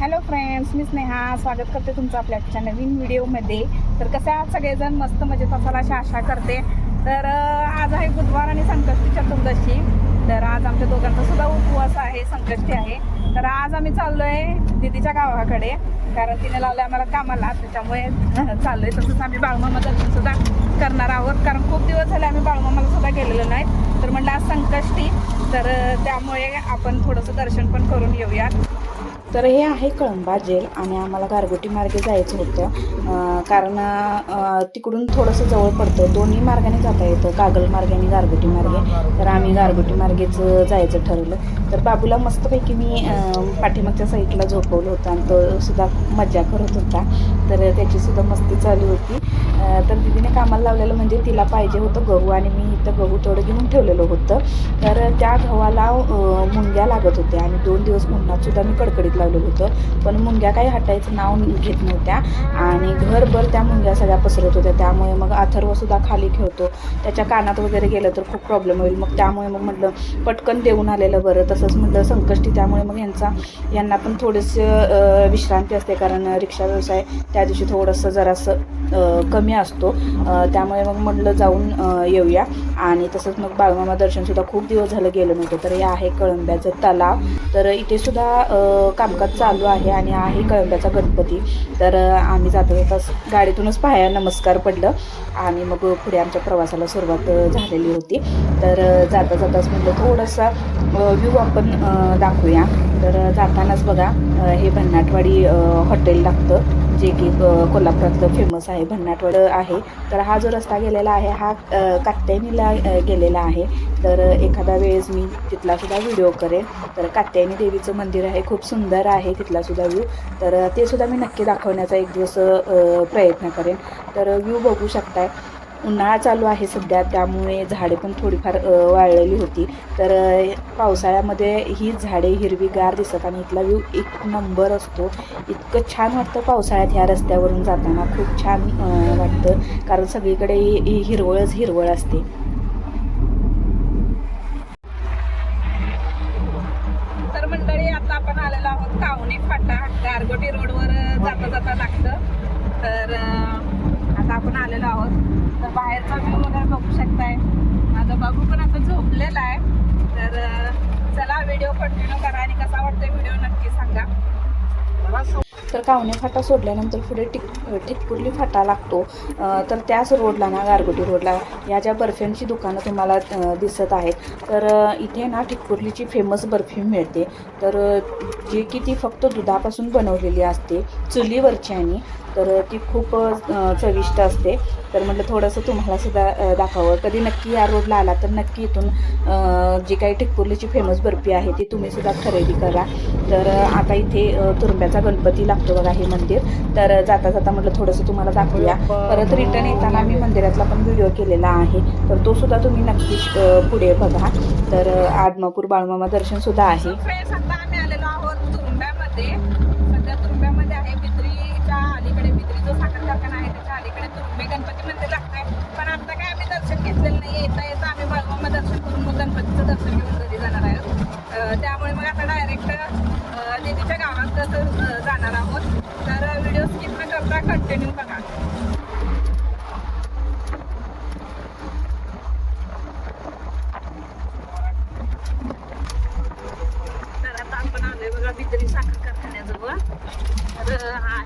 Hello friends मी स्नेहा. स्वागत करते तुमचं आपल्या आजच्या नवीन व्हिडिओमध्ये. तर कसं आहात सगळेजण? मस्त मजेत असाल अशी आशा करते. तर आज आहे बुधवार आणि संकष्टी चतुर्दशी. तर आज आमच्या दोघांचा सुद्धा उपवास आहे संकष्टी आहे. तर आज आम्ही चाललो आहे दिदीच्या गावाकडे. कारण तिने लावलं आम्हाला कामाला. त्याच्यामुळे चाललो आहे तसंच आम्ही बाळमामा दर्शन सुद्धा करणार आहोत. कारण खूप दिवस झाले आम्ही बाळमामाला सुद्धा गेलेलो नाही. तर म्हटलं आज संकष्टी. तर त्यामुळे आपण थोडंसं दर्शन पण करून येऊयात. तर हे आहे कळंबा जेल आणि आम्हाला गारगोटी मार्गे जायचं होतं. कारण तिकडून थोडंसं जवळ पडतं. दोन्ही मार्गाने जाता येतं. कागल मार्गे आणि गारगोटी मार्गे. तर आम्ही गारगोटी मार्गेच जायचं ठरवलं. तर बाबूला मस्तपैकी मी पाठीमागच्या साईडला झोपवलं होतं आणि तो सुद्धा मजा करत होता. तर त्याची सुद्धा मस्ती चालू होती. तर दिदीने कामाला लावलेलं म्हणजे तिला पाहिजे होतं गहू आणि मी इथं गहू थोडं घेऊन ठेवलेलं होतं. तर त्या गव्हाला मुंग्या लागत होत्या आणि दोन दिवस उन्हात सुद्धा मी कडकडीत लावलेलं होतं. पण मुंग्या काही हटायचं नाव घेत नव्हत्या. आणि घरभर त्या मुंग्या सगळ्या पसरत होत्या. त्यामुळे मग अथर्वसुद्धा खाली खेळतो. त्याच्या कानात वगैरे गेलं तर खूप प्रॉब्लेम होईल. मग त्यामुळे मग म्हटलं पटकन देऊन आलेलं बरं. तसंच म्हटलं संकष्टी. त्यामुळे मग यांचा यांना पण थोडंसं विश्रांती असते. कारण रिक्षा व्यवसाय त्या दिवशी थोडंसं जरासं कमी असतो. त्यामुळे मग म्हटलं जाऊन येऊया. आणि तसंच मग बाळमामा दर्शनसुद्धा खूप दिवस झालं गेलं नव्हतं. तर हे आहे कळंब्याचं तलाव. तर इथे सुद्धा अं, कामकाज चालू आहे आणि आहे कळंब्याचा गणपती. तर आम्ही जाता जाताच गाडीतूनच पाया नमस्कार पडलं आणि मग पुढे आमच्या प्रवासाला सुरुवात झालेली होती. तर जाता जाताच म्हटलं थोडासा व्ह्यू आपण दाखवूया. तर जातानाच बघा हे भन्नाटवाडी हॉटेल लागतं. जे की कोल्हापुरातलं फेमस आहे भन्नाटवड आहे. तर हा जो रस्ता गेलेला आहे हा कात्यायनीला गेलेला आहे. तर एखादा वेळेस मी तिथलासुद्धा व्हिडिओ करेन. तर कात्यायनी देवीचं मंदिर आहे खूप सुंदर आहे तिथलासुद्धा व्ह्यू तर ते सुद्धा मी नक्की दाखवण्याचा एक दिवस प्रयत्न करेन. तर व्ह्यू बघू शकताय. उन्हाळा चालू आहे सध्या त्यामुळे झाडे पण थोडीफार वाळलेली होती. तर पावसाळ्यामध्ये ही झाडे हिरवीगार दिसत आणि इथला व्ह्यू एक नंबर असतो. इतकं छान वाटतं पावसाळ्यात ह्या रस्त्यावरून जाताना. खूप छान वाटतं. कारण सगळीकडे ही- हिरवळच हिरवळ असते. तर मंडळी आता आपण आलेलो आहोत कावणी फाटा गारगोटी रोडवर जाता जाता लागतं. तर आपण आलेलो आहोत. तर बाहेरचा व्ह्यू वगैरे बघू शकताय. माझा बाबू पण आता झोपलेला आहे. तर चला व्हिडिओ कंटिन्यू करा आणि कसा वाटतोय व्हिडिओ नक्की सांगा. तर कावणे फाटा सोडल्यानंतर पुढे टिक टिकपुर्ली फाटा लागतो. तर त्याच रोडला ना गारगोटी रोडला या ज्या बर्फ्यांची दुकानं तुम्हाला दिसत आहेत. तर इथे ना टिकपुर्लीची फेमस बर्फी मिळते. तर जी की ती फक्त दुधापासून बनवलेली असते चुलीवरची आणि तर ती खूप चविष्ट असते. तर म्हटलं थोडंसं तुम्हाला सुद्धा दाखवावं. कधी नक्की या रोडला आला तर नक्की इथून जी काही टिकपुर्लीची फेमस बर्फी आहे ती तुम्ही सुद्धा खरेदी करा. तर आता इथे तुरंब्याचा तुरुंब्याचा गणपती लागतो बघा हे मंदिर. तर जाता जाता म्हटलं थोडंसं तुम्हाला दाखवूया. परत रिटर्न येताना मी मंदिरातला पण व्हिडिओ केलेला आहे. तर तो सुद्धा तुम्ही नक्की पुढे बघा. तर आदमापूर बाळमामा दर्शन सुद्धा आहे. आलेलो आहोत तुरुंब्यामध्ये. अलीकडे पित्री जो साखर कारखाना आहे त्याच्या अलीकडे तुरुंबे गणपती मंदिर लागतंय. पण आता काय आम्ही दर्शन घेतलेलं नाही येता येता आम्ही बाळमामा दर्शन करून मग गणपतीचं दर्शन घेऊन घरी जाणार आहोत त्यामुळे मग आता डायरेक्ट दिदीच्या गावात जाणार आहोत. तर व्हिडिओ स्किप न करता कंटिन्यू बघा.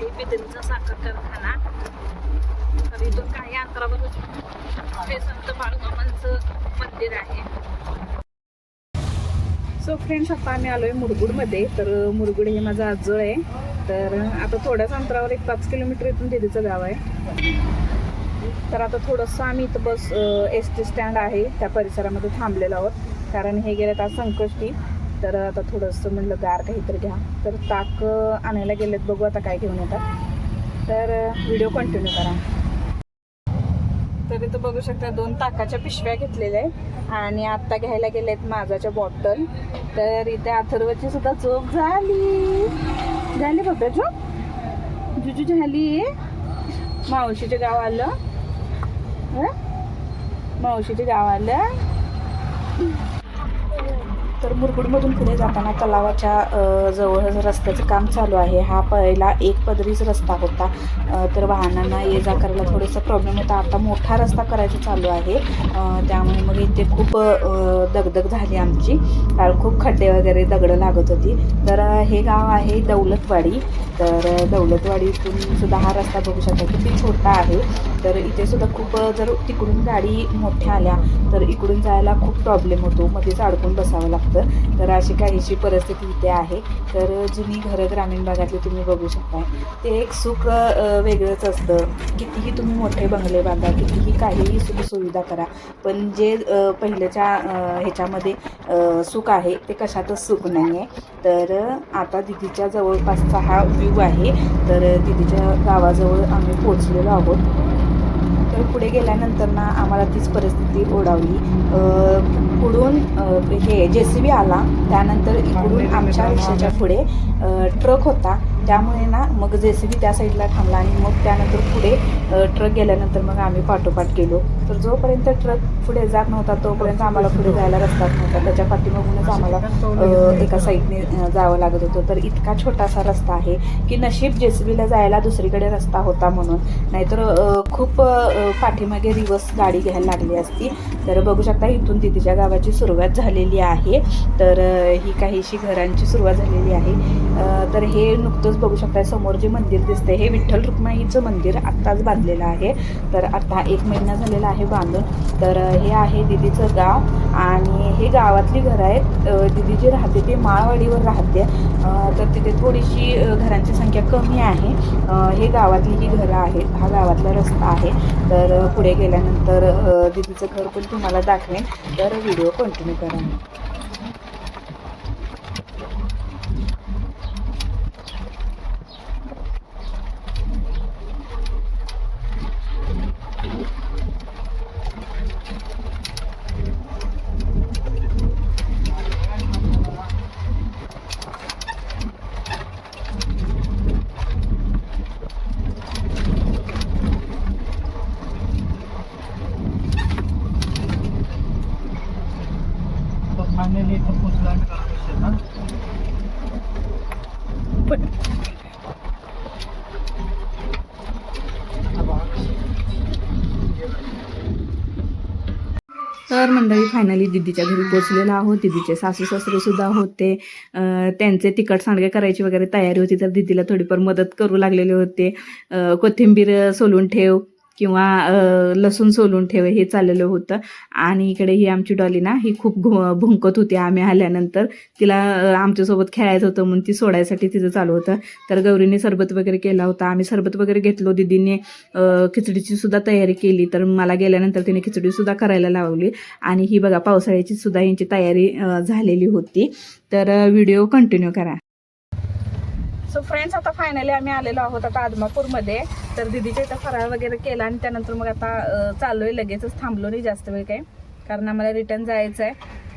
आहे. बिदरीचा साखर कारखाना. तर इथून काही अंतरावरच हे संत बाळूमामांचं मंदिर आहे. सो फ्रेंड्स आता आम्ही आलोय मुरगुडमध्ये. तर मुरगुड हे माझं आजोळ आहे. तर आता थोड्याच अंतरावर एक पाच किलोमीटर इथून दिदीचं गाव आहे. तर आता थोडंसं आम्ही इथं बस एस टी स्टँड आहे. त्या परिसरामध्ये थांबलेलो आहोत. कारण हे गेले आज संकष्टी. तर आता थोडंसं म्हणलं गार काहीतरी घ्या. तर ताक आणायला गेलेत. बघू आता काय घेऊन येतात. तर व्हिडिओ कंटिन्यू करा. तर इथं बघू शकता दोन ताकाच्या पिशव्या घेतलेल्या आहेत. आणि आत्ता घ्यायला गेलेत माझाच्या बॉटल तर इथे अथर्वची सुद्धा झोप झाली. झाली बघा झोप? जुजू झाली. मावशीचे गाव आलं. मावशीचे गाव आलं. तर मुरगुडमधून पुढे जाताना तलावाच्या जवळ रस्त्याचं काम चालू आहे हा पहिला एक पदरीच रस्ता होता. तर वाहनांना ये जा करायला थोडासा प्रॉब्लेम होता. आता मोठा रस्ता करायचा चालू आहे. त्यामुळे मग इथे खूप दगदग झाली आमची. कारण खूप खड्डे वगैरे दगडं लागत होती. तर हे गाव आहे दौलतवाडी. तर दौलतवाडीतून सुद्धा हा रस्ता बघू शकता किती छोटा आहे. तर इथे सुद्धा खूप जर तिकडून गाडी मोठ्या आल्या तर इकडून जायला खूप प्रॉब्लेम होतो. मध्येच अडकून बसावं लागतं. तर अशी काहीशी परिस्थिती इथे आहे. तर जुनी घरं ग्रामीण भागातली तुम्ही बघू शकता ते एक सुख वेगळंच असतं. कितीही तुम्ही मोठे बंगले बांधा कितीही काहीही सुखसुविधा करा पण जे पहिल्याच्या ह्याच्यामध्ये सुख आहे ते कशातच सुख नाही आहे तर आता दिदीच्या जवळपासचा हा व्ह्यू आहे. तर दिदीच्या गावाजवळ आम्ही पोचलेलो आहोत. तर पुढे गेल्यानंतर ना आम्हाला तीच परिस्थिती ओढावली. पुढून हे जे सी बी आला. त्यानंतर इकडून आमच्या रिक्षाच्या पुढे ट्रक होता. त्यामुळे ना मग जे सी बी त्या साईडला थांबला आणि मग त्यानंतर पुढे ट्रक गेल्यानंतर मग आम्ही पाठोपाठ गेलो. तर जोपर्यंत ट्रक पुढे जात नव्हता तोपर्यंत आम्हाला पुढे जायला रस्ताच नव्हता. त्याच्या पाठीमागूनच आम्हाला एका साईडने जावं लागत होतं. तर इतका छोटासा रस्ता आहे की नशीब जे सी बीला जायला दुसरीकडे रस्ता होता म्हणून. नाहीतर खूप पाठीमागे रिवर्स गाडी घ्यायला लागली असती. तर बघू शकता इथून दिदीच्या गावाची सुरुवात झालेली आहे. तर ही काहीशी घरांची सुरुवात झालेली आहे. तर हे नुकतंच बघू शकता समोर जे मंदिर दिसतंय हे विठ्ठल रुक्माईचं मंदिर. आत्ताच बांधलेलं आहे. तर आता एक महिना झालेला आहे बांधून. तर हे आहे दिदीचं गाव आणि हे गावातली घरं आहेत. दिदी जी राहते ती माळवाडीवर राहते. तर तिथे थोडीशी घरांची संख्या कमी आहे. हे गावातली ही घरं आहेत. हा गावातला रस्ता आहे. तर पुढे गेल्यानंतर दिदीचं घर पण तुम्हाला दाखवेन. तर व्हिडिओ कंटिन्यू करा फायनली इथं पोचला आणि करतो ना पण तर मंडळी फायनली दिदीच्या घरी पोचलेलो आहोत. दिदीचे सासू सासरे सुद्धा होते. त्यांचे तिखट सांडगे करायची वगैरे तयारी होती तर दिदीला थोडीफार मदत करू लागलेले होते. कोथिंबीर सोलून ठेव. किंवा लसूण सोलून ठेव हे चाललेलं होतं. आणि इकडे ही आमची डॉली ना ही खूप भुंकत होती. आम्ही आल्यानंतर तिला आमच्यासोबत खेळायचं होतं म्हणून ती सोडायसाठी तिचं चालू होतं. तर गौरीने सरबत वगैरे केला होता. आम्ही सरबत वगैरे घेतलो. दिदीने खिचडीची सुद्धा तयारी केली. तर मला गेल्यानंतर तिने खिचडी सुद्धा करायला लावली. आणि ही बघा पावसाळ्याची सुद्धा यांची तयारी झालेली होती. तर व्हिडिओ कंटिन्यू करा. सो फ्रेंड्स आता फायनली आम्ही आलेलो आहोत आता आदमापूरमध्ये. तर दिदीच्या इथं फराळ वगैरे केला आणि त्यानंतर मग आता अ, चाललोय लगेचच थांबलो नाही जास्त वेळ काय कारण आम्हाला रिटर्न जायचं आहे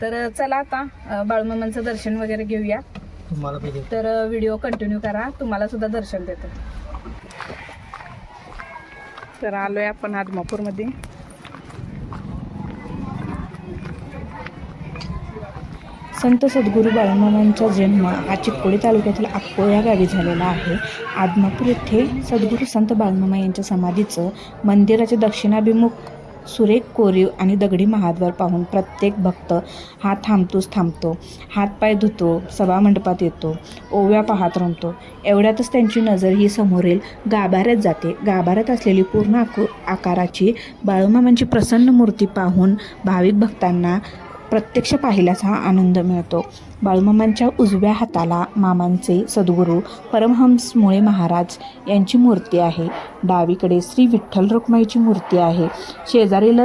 तर चला आता बाळूमामांचं दर्शन वगैरे घेऊया. तुम्हाला तर व्हिडिओ कंटिन्यू करा. तुम्हाला सुद्धा दर्शन देतो. तर आलोय आपण आदमापूरमध्ये. संत सद्गुरू बाळमामांचा जन्म हा चिक्कोडी तालुक्यातील अक्कोळ या गावी झालेला आहे. आदमापूर येथे सद्गुरू संत बाळमामा यांच्या समाधीचं मंदिराचे दक्षिणाभिमुख सुरेख कोरीव आणि दगडी महाद्वार पाहून प्रत्येक भक्त हा थांबतोच थांबतो. हातपाय धुतो सभामंडपात येतो ओव्या पाहत रमतो. एवढ्यातच त्यांची नजर ही समोरील गाभाऱ्यात जाते. गाभाऱ्यात असलेली पूर्ण आकु आकाराची बाळूमामांची प्रसन्न मूर्ती पाहून भाविक भक्तांना प्रत्यक्ष पाहिल्याचा आनंद मिळतो. बाळूमामांच्या उजव्या हाताला मामांचे सद्गुरू परमहंस मुळे महाराज यांची मूर्ती आहे. डावीकडे श्री विठ्ठल रुक्माईची मूर्ती आहे. शेजारील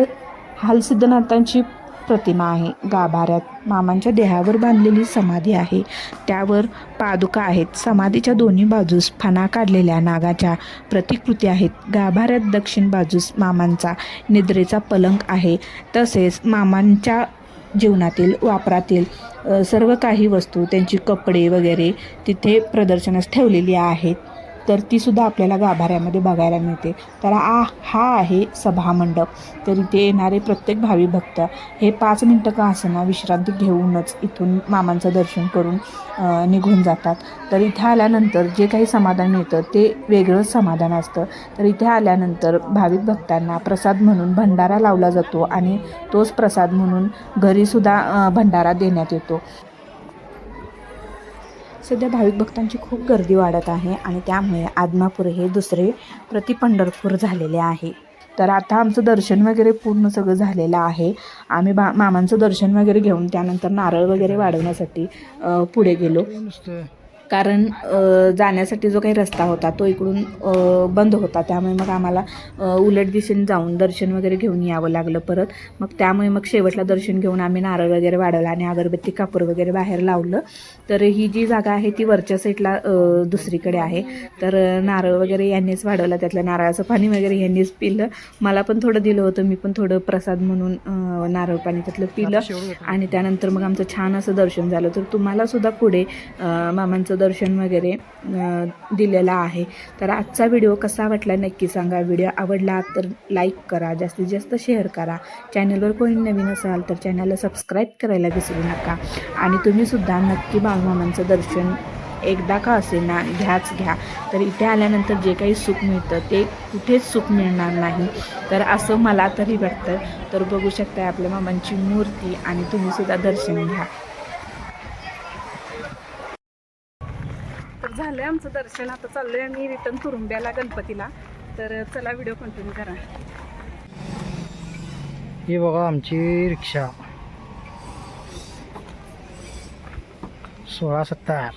हालसिद्धनाथांची प्रतिमा आहे. गाभाऱ्यात मामांच्या देहावर बांधलेली समाधी आहे. त्यावर पादुका आहेत. समाधीच्या दोन्ही बाजूस फणा काढलेल्या नागाच्या प्रतिकृती आहेत. गाभाऱ्यात दक्षिण बाजूस मामांचा निद्रेचा पलंग आहे. तसेच मामांच्या जीवनातील वापरातील सर्व काही वस्तू त्यांची कपडे वगैरे तिथे प्रदर्शनास ठेवलेली आहेत. तर तीसुद्धा आपल्याला गाभाऱ्यामध्ये बघायला मिळते. तर आ हा आहे सभामंडप. तर इथे येणारे प्रत्येक भावी भक्त हे पाच मिनटं का असना विश्रांती घेऊनच इथून मामांचं दर्शन करून निघून जातात. तर इथे आल्यानंतर जे काही समाधान मिळतं ते वेगळंच समाधान असतं. तर इथे आल्यानंतर भाविक भक्तांना प्रसाद म्हणून भंडारा लावला जातो आणि तोच प्रसाद म्हणून घरीसुद्धा भंडारा देण्यात येतो. सध्या भाविक भक्तांची खूप गर्दी वाढत आहे आणि त्यामुळे आदमापूर हे दुसरे प्रति पंढरपूर झालेले आहे. तर आता आमचं दर्शन वगैरे पूर्ण सगळं झालेलं आहे. आम्ही बा मामांचं दर्शन वगैरे घेऊन त्यानंतर नारळ वगैरे वाढवण्यासाठी पुढे गेलो. नुसतं कारण जाण्यासाठी जो काही रस्ता होता तो इकडून बंद होता. त्यामुळे मग आम्हाला उलट दिशेने जाऊन दर्शन वगैरे घेऊन यावं लागलं परत. मग त्यामुळे मग शेवटला दर्शन घेऊन आम्ही नारळ वगैरे वाढवला आणि अगरबत्ती कापूर वगैरे बाहेर लावलं. तर ही जी जागा आहे ती वरच्या साईडला दुसरीकडे आहे. तर नारळ वगैरे यांनीच वाढवला. त्यातलं नारळाचं पाणी वगैरे यांनीच पिलं. मला पण थोडं दिलं होतं. मी पण थोडं प्रसाद म्हणून नारळ पाणी त्यातलं पिलं. आणि त्यानंतर मग आमचं छान असं दर्शन झालं. तर तुम्हाला सुद्धा पुढे मामांचं दर्शन वगैरे दिलेलं आहे. तर आजचा व्हिडिओ कसा वाटला नक्की सांगा. व्हिडिओ आवडला तर लाईक करा जास्तीत जास्त शेअर करा. चॅनलवर कोणी नवीन असाल तर चॅनलला सबस्क्राईब करायला विसरू नका. आणि तुम्हीसुद्धा नक्की बालमामांचं दर्शन एकदा का असेना घ्याच घ्या. तर इथे आल्यानंतर जे काही सुख मिळतं ते कुठेच सुख मिळणार नाही. तर असं मला तरी वाटतं. तर बघू शकता आपल्या मामांची मूर्ती आणि तुम्हीसुद्धा दर्शन घ्या तर झालंय आमचं दर्शन आता चाललंय आम्ही रिटर्न तुरुंब्याला गणपतीला. तर चला व्हिडिओ कंटिन्यू करा. ही बघा आमची रिक्षा. सोळा सत्तर.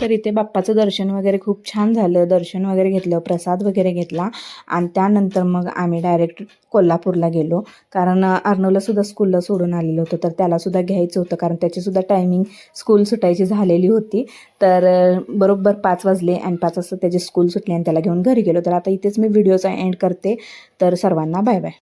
तर इथे बाप्पाचं दर्शन वगैरे खूप छान झालं. दर्शन वगैरे घेतलं प्रसाद वगैरे घेतला. आणि त्यानंतर मग आम्ही डायरेक्ट कोल्हापूरला गेलो. कारण अर्णवला सुद्धा स्कूलला सोडून आलेलं होतं. तर त्याला सुद्धा घ्यायचं होतं. कारण त्याचीसुद्धा टायमिंग स्कूल सुटायची झालेली होती. तर बरोबर पाच वाजले आणि पाच वाजता त्याची स्कूल सुटली आणि त्याला घेऊन घरी गेलो. तर आता इथेच मी व्हिडिओचा एंड करते. तर सर्वांना बाय बाय